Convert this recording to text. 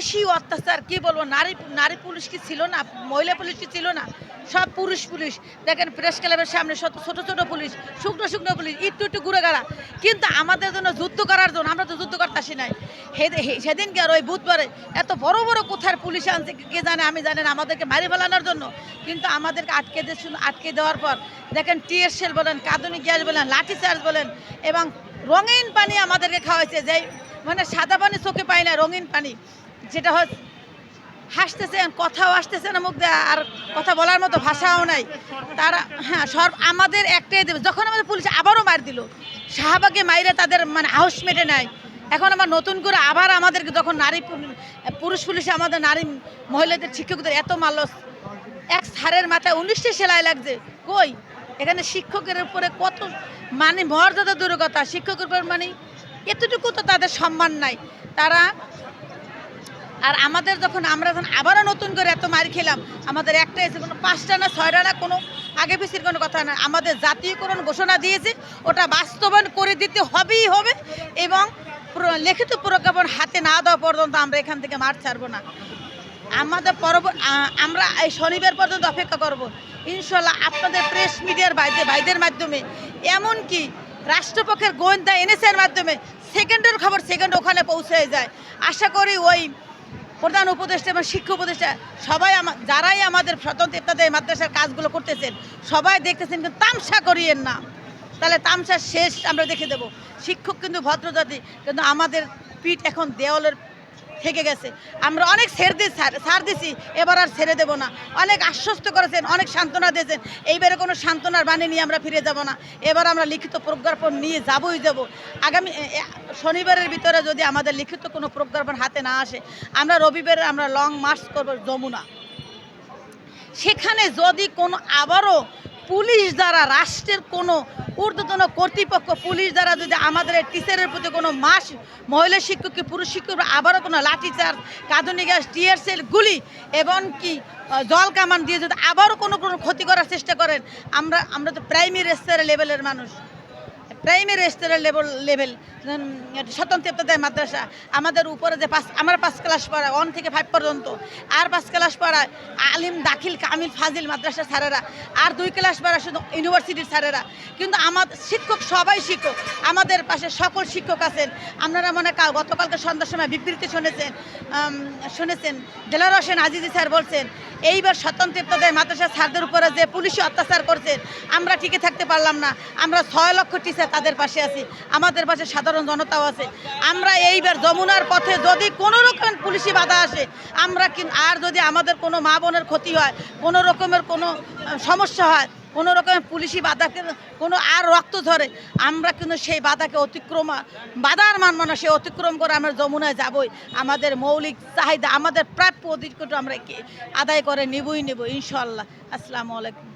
বেশি অত্যাচার, কি বলব? নারী নারী পুলিশ কি ছিল না? মহিলা পুলিশ কি ছিল না? সব পুরুষ পুলিশ। দেখেন, প্রেস ক্লাবের সামনে শত ছোট ছোট পুলিশ, শুকনো শুকনো পুলিশ, একটু একটু ঘুরে গাড়া কিন্তু আমাদের জন্য যুদ্ধ করার জন্য, আমরা তো যুদ্ধ করতে আসি নাই। সেদিনকে আর ওই বুধবারে এত বড় বড় কোথার পুলিশ আনছে, কে জানে, আমি জানেন আমাদেরকে মারি ফেলানোর জন্য। কিন্তু আমাদেরকে আটকে দিয়ে আটকে দেওয়ার পর, দেখেন টিয়ার সেল বলেন, কাঁদুনি গ্যাস বলেন, লাঠি চার্জ বলেন, এবং রঙিন পানি আমাদেরকে খাওয়াইছে যে মানে সাদা পানি চোখে পাই না, রঙিন পানি। যেটা হচ্ছে হাসতেছেন কথাও আসতেছে না মুখ আর কথা বলার মতো ভাষাও নাই। তারা হ্যাঁ সব আমাদের একটাই দেবে যখন আমাদের পুলিশ আবারও মার দিল, শাহবাগে মাইরে তাদের মানে হাউস মেটে নেয়। এখন আবার নতুন করে আবার আমাদেরকে যখন নারী পুরুষ পুলিশে আমাদের নারী মহিলাদের শিক্ষকদের এত মারল, এক স্যারের মাথায় উনিশটি সেলাই লাগছে। কই? এখানে শিক্ষকের উপরে কত মানে মর্যাদা দূর কথা শিক্ষকের উপর মানে এতটুকু তো তাদের সম্মান নাই। তারা আর আমাদের যখন, আমরা যখন আবারও নতুন করে এত মার খেলাম, আমাদের একটা এসে কোনো পাঁচটা না ছয়টা না কোনো আগে পিছিয়ে কোনো কথা না, আমাদের জাতীয়করণ ঘোষণা দিয়েছে, ওটা বাস্তবায়ন করে দিতে হবেই হবে এবং লিখিত প্রজ্ঞাপন হাতে না দেওয়া পর্যন্ত আমরা এখান থেকে মাঠ ছাড়বো না। আমাদের পরব আমরা এই শনিবার পর্যন্ত অপেক্ষা করব। ইনশাল্লাহ আপনাদের প্রেস মিডিয়ার ভাইদের ভাইদের মাধ্যমে, এমনকি রাষ্ট্রপক্ষের গোয়েন্দা এনএসএর মাধ্যমে সেকেন্ডের খবর সেকেন্ড ওখানে পৌঁছে যায়। আশা করি ওই প্রধান উপদেষ্টা এবং শিক্ষা উপদেষ্টা, সবাই যারাই আমাদের স্বতন্ত্র ইত্যাদি মাদ্রাসার কাজগুলো করতেছেন, সবাই দেখতেছেন কিন্তু তামসা করিয়েন না। তাহলে তামসা শেষ আমরা দেখে দেব। শিক্ষক কিন্তু ভদ্রজাতি, কিন্তু আমাদের পিঠ এখন দেওয়ালের থেকে গেছে। আমরা অনেক ছেড়ে দিয়ে ছাড় দিছি, এবার আর ছেড়ে দেব না। অনেক আশ্বস্ত করেছেন, অনেক সান্ত্বনা দিয়েছেন। এইবারে কোনো সান্ত্বনার বাণী নিয়ে আমরা ফিরে যাব না। এবার আমরা লিখিত প্রজ্ঞাপন নিয়ে যাবই যাব। আগামী শনিবারের ভিতরে যদি আমাদের লিখিত কোনো প্রজ্ঞাপন হাতে না আসে, আমরা রবিবারে আমরা লং মার্চ করব যমুনা। সেখানে যদি কোনো, আবারও পুলিশ দ্বারা রাষ্ট্রের কোনো ঊর্ধ্বতন কর্তৃপক্ষ, পুলিশ দ্বারা যদি আমাদের টিচারের প্রতি কোনো মাস মহিলা শিক্ষককে পুরুষ শিক্ষক আবারও কোনো লাঠিচার্জ, কাঁদুনি গ্যাস টিয়ারসেল গুলি এবং কি জল কামান দিয়ে যদি আবারও কোনো কোনো ক্ষতি করার চেষ্টা করেন, আমরা আমরা তো প্রাইমারি স্তরের লেভেলের মানুষ। প্রাইমারি স্তরের লেভেল লেভেল স্বতন্ত্র ইত্যাদি মাদ্রাসা। আমাদের উপরে যে পাঁচ আমার পাঁচ ক্লাস পড়ায় ওয়ান থেকে ফাইভ পর্যন্ত। আর পাঁচ ক্লাস পড়ায় আলিম, দাখিল, কামিল, ফাজিল মাদ্রাসা স্যারেরা। আর দুই ক্লাস পড়ায় শুধু ইউনিভার্সিটির স্যারেরা। কিন্তু আমাদের শিক্ষক সবাই শিক্ষক। আমাদের পাশে সকল শিক্ষক আছেন। আপনারা মনে কাল গতকালকে সন্ধ্যার সময় বিবৃতি শুনেছেন শুনেছেন। দেলার হোসেন আজিজি স্যার বলছেন, এইবার স্বতন্ত্র ইত্যাদি মাদ্রাসা স্যারদের উপরে যে পুলিশি অত্যাচার করছেন, আমরা টিকে থাকতে পারলাম না। আমরা ছয় লক্ষ টিচার তাদের পাশে আছি, আমাদের পাশে সাধারণ জনতাও আছে। আমরা এইবার যমুনার পথে যদি কোনো রকমের পুলিশি বাধা আসে, আমরা আর যদি আমাদের কোনো মা বোনের ক্ষতি হয়, কোনো রকমের কোনো সমস্যা হয়, কোনো রকমের পুলিশি বাধাকে, কোনো আর রক্ত ধরে আমরা কিন্তু সেই বাধাকে অতিক্রম, বাধার মানব না সে অতিক্রম করে আমরা যমুনায় যাবই। আমাদের মৌলিক চাহিদা, আমাদের প্রাপ্য অধিকার আমরা আদায় করে নিবই নেব ইনশাল্লাহ আসসালামু আলাইকুম।